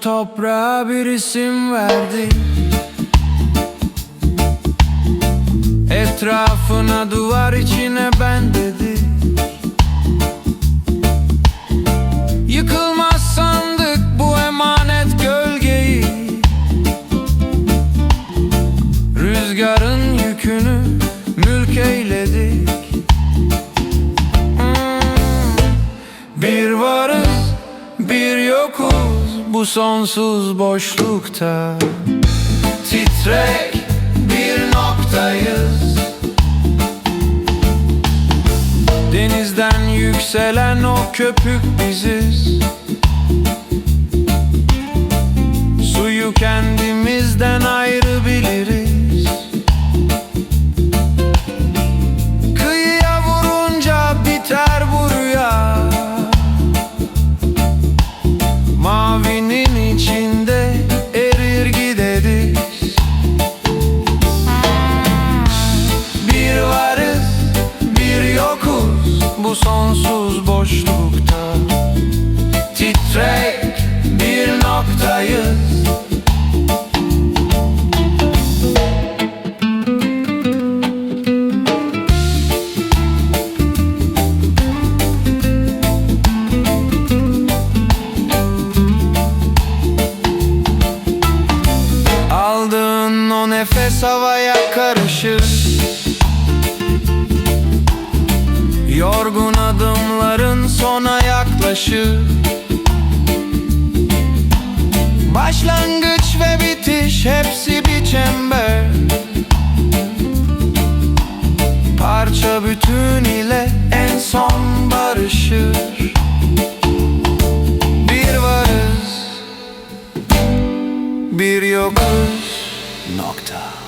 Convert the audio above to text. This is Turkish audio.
Toprağa bir isim verdik Etrafına duvar içine ben dedi. Yıkılmaz sandık bu emanet gölgeyi. Rüzgarın yükünü mülk eyledi. Bu sonsuz boşlukta. Titrek bir noktayız. Denizden yükselen o köpük biziz bu sonsuz boşlukta. Titrek bir noktayız. Aldığın o nefes havaya karışır sona yaklaşır. Başlangıç ve bitiş hepsi bir çember. Parça bütün ile en son barışır. Bir varız bir yokuz. Nokta